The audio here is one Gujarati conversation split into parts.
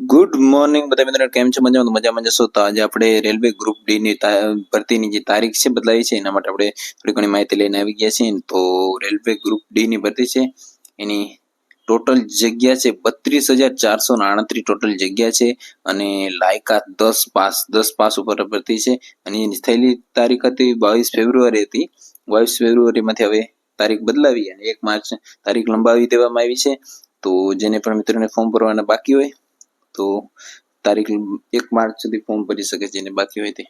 ગુડ મોર્નિંગ બધા મિત્રો કેમ છો? મજામાં મજામાં જશો તો આજે આપણે રેલવે ગ્રુપ ડી ની ભરતીની જે તારીખ છે બદલાવી છે, એના માટે આપણે થોડી ઘણી માહિતી લઈને આવી ગયા છીએ. તો રેલવે ગ્રુપ ડી ની ભરતી છે. એની ટોટલ જગ્યા છે બત્રીસ હજાર ચારસો આડત્રીસ ટોટલ જગ્યા છે અને લાયકાત દસ પાસ દસ પાસ ઉપર ભરતી છે. અને એની થયેલી તારીખ હતી બાવીસ ફેબ્રુઆરી હતી. બાવીસ ફેબ્રુઆરીમાંથી હવે તારીખ બદલાવી અને એક માર્ચ તારીખ લંબાવી દેવામાં આવી છે. તો જેને પણ મિત્રોને ફોર્મ ભરવાના બાકી હોય તો તારીખ એક માર્ચ સુધી ફોર્મ ભરી શકે છે જેને બાકી હોય તે.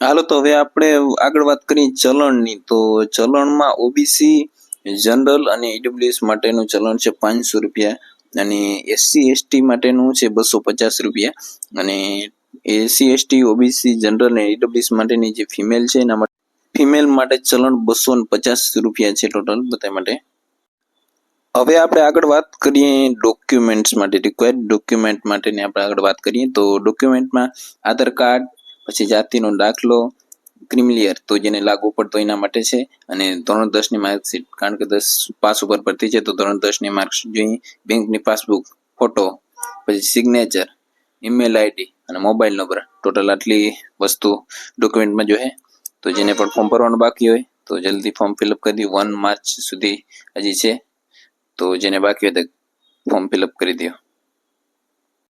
હાલો, તો હવે આપણે આગળ વાત કરીએ ચલણની. તો ચલણમાં ઓબીસી જનરલ અને ઈડબ્લ્યુએસ માટેનું ચલણ છે પાંચસો રૂપિયા અને એસસી એસટી માટેનું છે બસો પચાસ રૂપિયા. અને એસસી એસટી ઓબીસી જનરલ અને ઈડબ્લ્યુએસ માટેની જે ફિમેલ છે એના માટે ફિમેલ માટે ચલણ બસો પચાસ રૂપિયા છે ટોટલ બધા માટે. હવે આપણે આગળ વાત કરીએ ડોક્યુમેન્ટ્સ માટે રિક્વાયર્ડ ડોક્યુમેન્ટ માટેની આપણે આગળ વાત કરીએ. તો ડોક્યુમેન્ટમાં આધાર કાર્ડ, પછી જાતિનો દાખલો ક્રિમિલિયર તો જેને લાગુ પડતો એના માટે છે. અને ધોરણ દસની માર્કશીટ કારણ કે દસ પાસ ઉપર ભરતી છે, તો ધોરણ દસની માર્કશીટ જોઈએ. બેંકની પાસબુક ફોટો પછી સિગ્નેચર ઈમેલ આઈડી અને મોબાઈલ નંબર ટોટલ આટલી વસ્તુ ડોક્યુમેન્ટમાં જોઈએ તો જેને પણ ફોર્મ ભરવાનું બાકી હોય, તો જલ્દી ફોર્મ ફિલઅપ કરી દઈએ વન માર્ચ સુધી હજી છે. તો જેને બાકી હોય તે ફોર્મ ફિલઅપ કરી દો